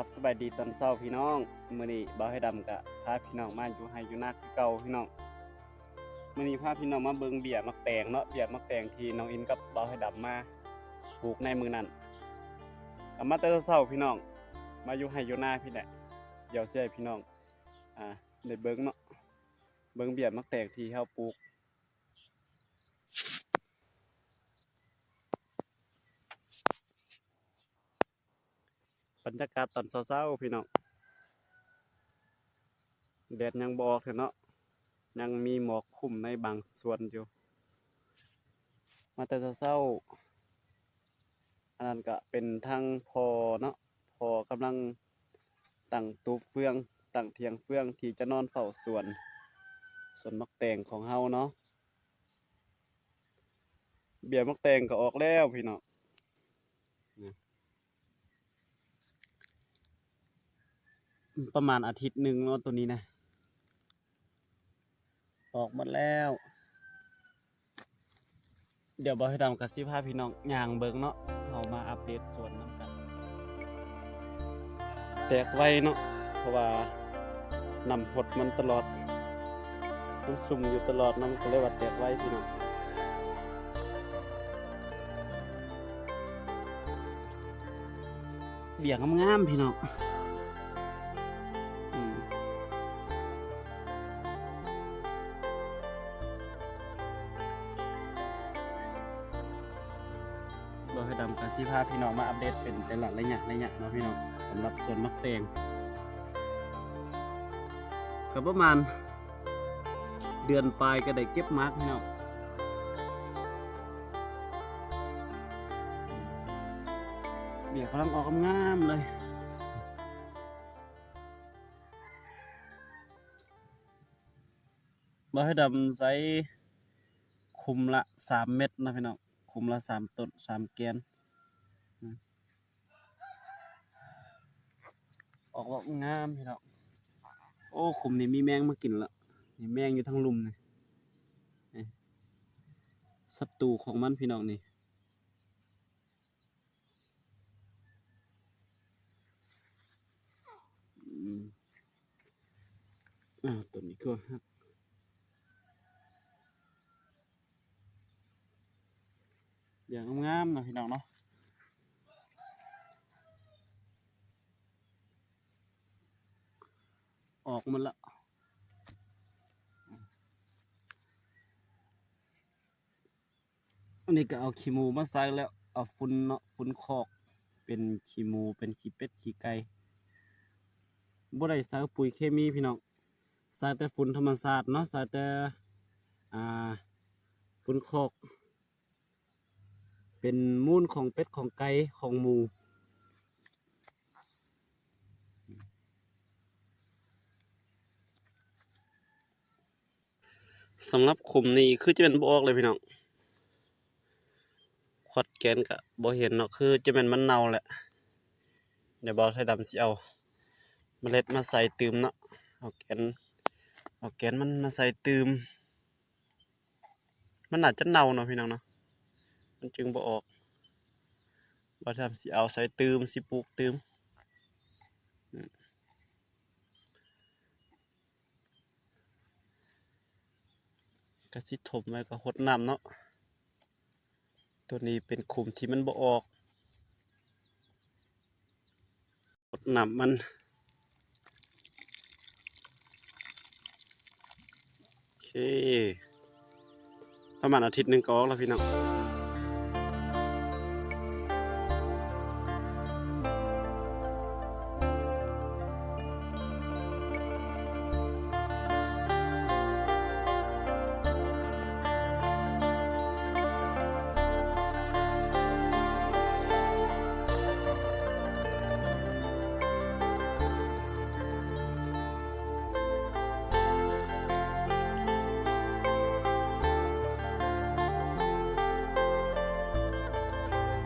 ครับสบายดีตอนเช้าพี่น้องมื้อนี้บ่าวให้ดำกะพาพี่น้องมาอยู่ไฮอยู่นาคือเก่าพี่น้องมื้อนี้พาพี่น้องมาเบิ่งเบี้ยมักแตงเนาะเบี้ยมักแตงที่น้องอินกับบ่าวให้ดำมาปลูกในมื้อนั้นก็มาแต่เช้าพี่น้อง มาอยู่ไฮอยู่นาพี่แหละเดี๋ยวสิให้พี่น้องอ่าได้เบิ่งเนาะเบิ่งเบี้ยมักแตงที่เฮาปลูก รรยากาศตอนเช้าๆพี่น้องแดดยังบออกเนาะยังมีหมอกคลุมในบางส่วนอยู่ มาแต่เช้าๆอันนั้นก็เป็นทางพอเนาะพอกำลังตั้งตูเฟืองตั้งเทียงเฟืองที่จะนอนเฝ้าสวนสวนมักแตงของเฮาเนาะเบี้ยมักแตงก็ออกแล้วพี่น้อง ประมาณอาทิตย์หนึ่งเนาะตัวนี้นะ ออกหมดแล้ว เดี๋ยวบอให้ดำกับสิพาพี่น้องย่างเบิงเนาะเอามาอัปเดตสวนน้ำกัน แตกไวเนาะเพราะว่านำหดมันตลอด มันซุ่มอยู่ตลอดนาะมันก็เลยว่าแตกไวพี่น้องเบี่ยงงามๆพี่น้อง เราให้ดำกับสิพาพี่น้องมาอัปเดตเป็นแต่ละระยะระยะเนาะพี่น้องสำหรับส่วนมักเตงก็ประมาณเดือนปลายก็ได้เก็บมาร์กพี่น้องเบียร์กำลังออกงามเลยบ่ให้ดำใส่คุมละสามเม็ดนะพี่น้อง คุมละสามต้นสามแกนอืมออกว่างามพี่น้องโอ้คุมนี่มีแมงมากินละนี่แมงอยู่ทั้งลุมนี่นี่ศัตรูของมันพี่น้องนี่อ้าวตัวนี้ก็หัก เดี๋ยวงามๆหนะพี่น้องเนาะออกมันละอันนี้ก็เอาขี้มูมาใส่แล้วเอาฝุ่นเนาะฝุ่นคอก เป็นขี้มูเป็นขี้เป็ดขี้ไก่บ่ได้ใส่ปุ๋ยเคมีพี่น้องใส่แต่ฝุ่นธรรมชาติเนาะใส่แต่อ่าฝุ่นคอก เป็นมูลของเป็ดของไก่ของหมูสำหรับขุมนี้คือจะเป็นบออกเลยพี่น้องขวดแกนกะบ่เห็นเนาะคือจะเป็นมันเน่าแหละ เดี๋ยวบอใส่ดำสิเอาเมล็ดมาใส่ตืมเนาะเอาแกนเอาแกนมันมาใส่ตืม มันอาจจะเน่าเนาะพี่น้องเนาะ มันจึงบ่ออกว่าทำสิเอาใส่ตืมสิปลูกตืมอืมก็สิถมไว้ก็หดน้ำเนาะ ตัวนี้เป็นขุมที่มันบ่ออกหดน้ำมันโอเคประมาณอาทิตย์หนึ่งก็ออกแล้วพี่น้อง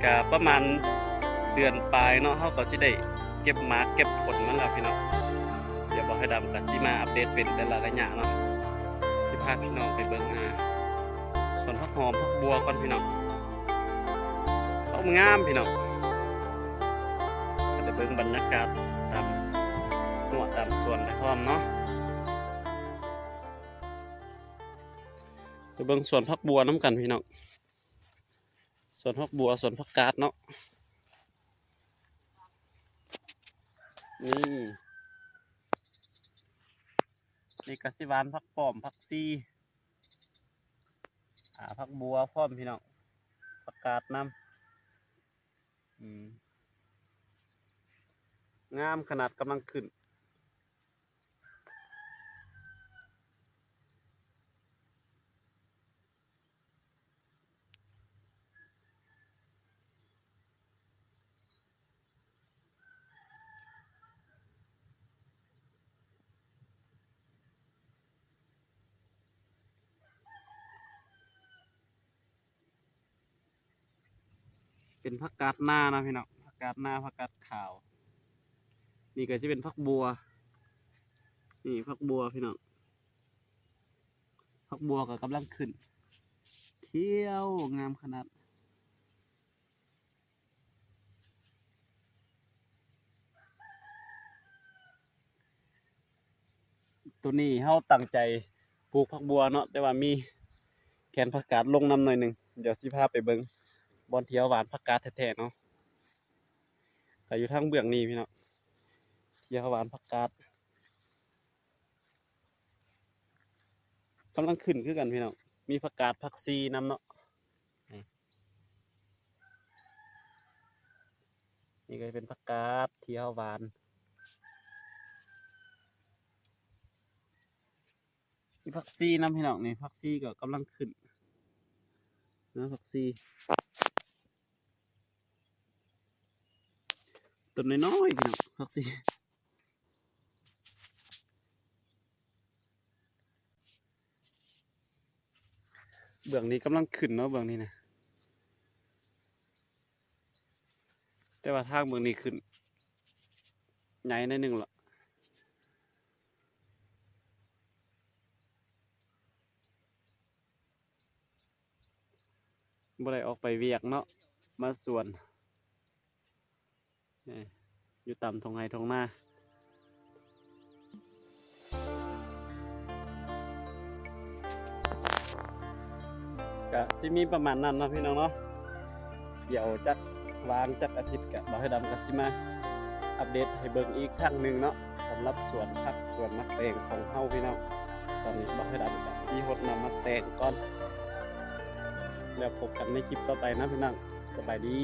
ก็ประมาณเดือนปลายเนาะเขาก็สิได้เก็บหมากเก็บผลมันแล้วพี่น้องเดี๋ยวบอกให้ดำก็สิมาอัปเดตเป็นแต่ละระยะเนาะสิพาพี่น้องไปเบิ่งอ่าส่วนผักหอมผักบัวก่อนพี่น้องเอางามพี่น้องก็ได้เบิ่งบรรยากาศามสวนไปพร้อมเนาะไปเบิ่งสวนพักบัวน้ำกันพี่น้อง สวนพักบัวสวนพักกาดเนาะนี่นี่กสิวานพักป้อมพักซีอ่าพักบัวพร้อมพี่น้องพักกาดน้ำงามขนาดกำลังขึ้น เป็นผักกาดหน้านะพี่น้องผักกาดหน้าผักกาดขาว นี่ก็จะเป็นผักบัว นี่ผักบัวพี่น้องผักบัวก็กำลังขึ้น เที่ยวงามขนาดตัวนี้เฮาตั้งใจปลูกผักบัวเนาะแต่ว่ามีแกนผักกาดลงน้ำหน่อยหนึ่งเดี๋ยวสิพาไปเบิ้ง บอนเทียวหวานผักกาดแท้ๆเนาะแต่อยู่ทางเบื้องนี้พี่เนาะเทียวหวานผักกาดกำลังขึ้นคือกันพี่เนาะมีผักกาดผักซีน้ำเนาะนี่ก็เป็นผักกาดเทียวหวานมีผักซีน้ำพี่น้องนี่ผักซีก็กำลังขึ้นนะผักซี ต้นน้อยๆพี่น้องผักซีเบื้องนี้กำลังขึ้นเนาะเบื้องนี้นะแต่ว่าทางเบื้องนี้ขึ้นใหญ่หนิดนึงละบ่ได้ออกไปเวียกเนาะมาส่วน อยู่ตามทงไห้ทงหน้าก็สิมีประมาณนั้นเนาะพี่น้องเนาะเดี๋ยวจักวางจักอาทิตย์กะบ่ให้ดำก็สิมา อัปเดตให้เบิ่งอีกครั้งหนึ่งเนาะสำหรับสวนผักสวนมะแตงของเฮาพี่น้องตอนนี้บ่ให้ดำก็สิหดนำมะแตงก่อน แล้วพบกันในคลิปต่อไปนะพี่น้องสบายดี